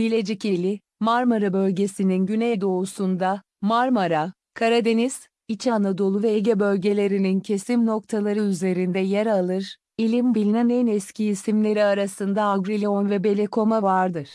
Bilecik ili, Marmara bölgesinin güneydoğusunda, Marmara, Karadeniz, İç Anadolu ve Ege bölgelerinin kesim noktaları üzerinde yer alır. İlim bilinen en eski isimleri arasında Agrilon ve Belekoma vardır.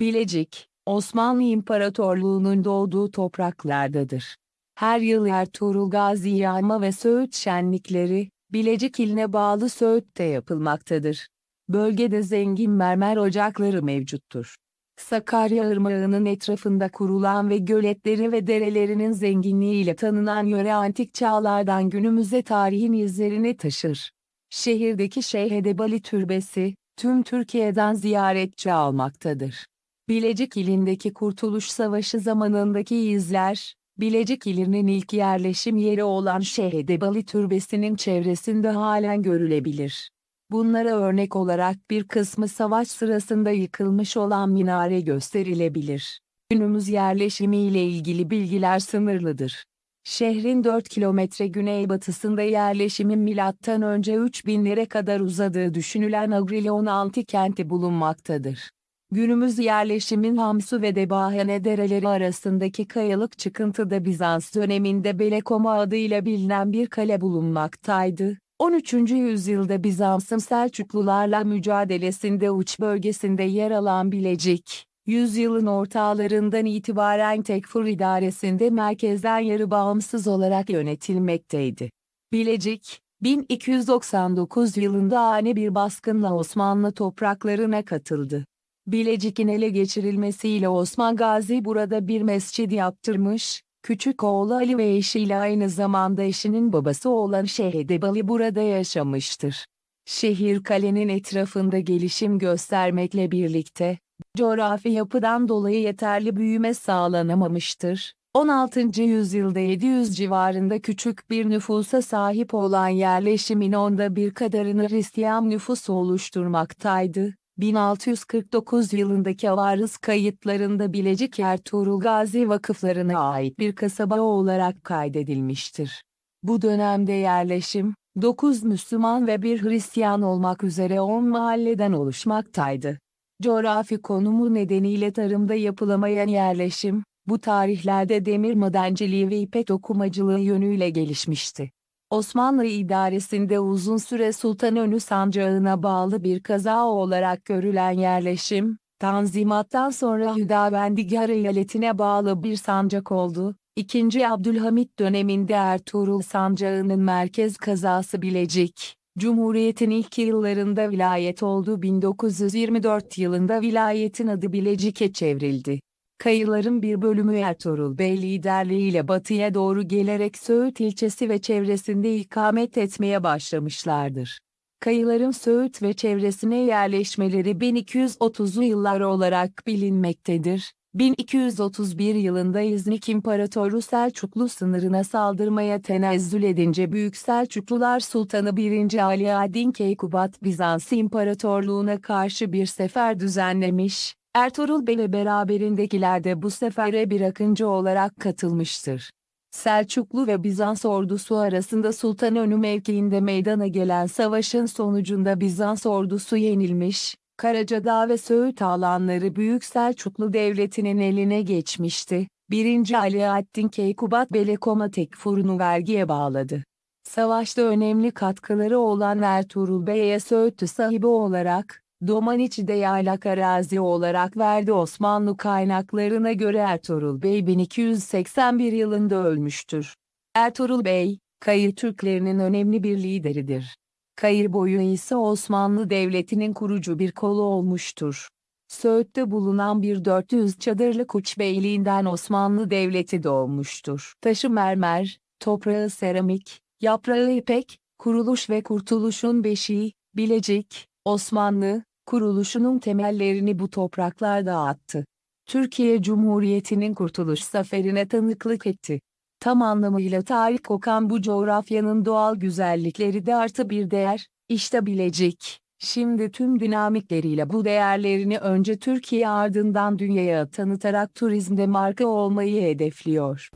Bilecik, Osmanlı İmparatorluğu'nun doğduğu topraklardadır. Her yıl Ertuğrul Gazi Yağma ve Söğüt şenlikleri, Bilecik iline bağlı Söğüt'te yapılmaktadır. Bölgede zengin mermer ocakları mevcuttur. Sakarya Irmağı'nın etrafında kurulan ve göletleri ve derelerinin zenginliğiyle tanınan yöre antik çağlardan günümüze tarihin izlerini taşır. Şehirdeki Şeyh Edebali Türbesi, tüm Türkiye'den ziyaretçi almaktadır. Bilecik ilindeki Kurtuluş Savaşı zamanındaki izler, Bilecik ilinin ilk yerleşim yeri olan Şeyh Edebali Türbesi'nin çevresinde halen görülebilir. Bunlara örnek olarak bir kısmı savaş sırasında yıkılmış olan minare gösterilebilir. Günümüz yerleşimiyle ilgili bilgiler sınırlıdır. Şehrin 4 kilometre güneybatısında yerleşimin milattan önce 3000'lere kadar uzadığı düşünülen Agrilon antik kenti bulunmaktadır. Günümüz yerleşimin Hamsu ve Debahane dereleri arasındaki kayalık çıkıntıda Bizans döneminde Belekoma adıyla bilinen bir kale bulunmaktaydı. 13. yüzyılda Bizans'ın Selçuklularla mücadelesinde uç bölgesinde yer alan Bilecik, yüzyılın ortalarından itibaren Tekfur idaresinde merkezden yarı bağımsız olarak yönetilmekteydi. Bilecik, 1299 yılında ani bir baskınla Osmanlı topraklarına katıldı. Bilecik'in ele geçirilmesiyle Osman Gazi burada bir mescid yaptırmış, küçük oğlu Ali ve eşiyle aynı zamanda eşinin babası olan Şeyh Edebali burada yaşamıştır. Şehir kalenin etrafında gelişim göstermekle birlikte, coğrafi yapıdan dolayı yeterli büyüme sağlanamamıştır. 16. yüzyılda 700 civarında küçük bir nüfusa sahip olan yerleşimin onda bir kadarını Hristiyan nüfusu oluşturmaktaydı. 1649 yılındaki avarız kayıtlarında Bilecik Ertuğrul Gazi vakıflarına ait bir kasaba olarak kaydedilmiştir. Bu dönemde yerleşim, 9 Müslüman ve bir Hristiyan olmak üzere 10 mahalleden oluşmaktaydı. Coğrafi konumu nedeniyle tarımda yapılamayan yerleşim, bu tarihlerde demir madenciliği ve ipek dokumacılığı yönüyle gelişmişti. Osmanlı idaresinde uzun süre Sultanönü Sancağı'na bağlı bir kaza olarak görülen yerleşim, Tanzimat'tan sonra Hüdavendigar eyaletine bağlı bir sancak oldu. İkinci Abdülhamit döneminde Ertuğrul Sancağı'nın merkez kazası Bilecik, Cumhuriyet'in ilk yıllarında vilayet oldu 1924 yılında vilayetin adı Bilecik'e çevrildi. Kayıların bir bölümü Ertuğrul Bey liderliğiyle batıya doğru gelerek Söğüt ilçesi ve çevresinde ikamet etmeye başlamışlardır. Kayıların Söğüt ve çevresine yerleşmeleri 1230'lu yıllar olarak bilinmektedir. 1231 yılında İznik İmparatoru Selçuklu sınırına saldırmaya tenezzül edince Büyük Selçuklular Sultanı 1. Ali Adin Keykubat Bizans İmparatorluğu'na karşı bir sefer düzenlemiş, Ertuğrul Bey ve beraberindekiler de bu sefere bir akıncı olarak katılmıştır. Selçuklu ve Bizans ordusu arasında Sultanönü mevkiinde meydana gelen savaşın sonucunda Bizans ordusu yenilmiş, Karacadağ ve Söğüt alanları Büyük Selçuklu Devleti'nin eline geçmişti. 1. Alaaddin Keykubat Belekoma Tekfur'unu vergiye bağladı. Savaşta önemli katkıları olan Ertuğrul Bey'e Söğütlü sahibi olarak, Domaniçi'de yaylak arazi olarak verdi Osmanlı kaynaklarına göre Ertuğrul Bey 1281 yılında ölmüştür. Ertuğrul Bey, Kayır Türklerinin önemli bir lideridir. Kayır boyu ise Osmanlı Devleti'nin kurucu bir kolu olmuştur. Söğüt'te bulunan bir 400 çadırlık uçbeyliğinden Osmanlı Devleti doğmuştur. Taşı mermer, toprağı seramik, yaprağı ipek, kuruluş ve kurtuluşun beşiği, Bilecik, Osmanlı, kuruluşunun temellerini bu topraklarda attı. Türkiye Cumhuriyeti'nin kurtuluş zaferine tanıklık etti. Tam anlamıyla tarih kokan bu coğrafyanın doğal güzellikleri de artı bir değer, işte Bilecik. Şimdi tüm dinamikleriyle bu değerlerini önce Türkiye ardından dünyaya tanıtarak turizmde marka olmayı hedefliyor.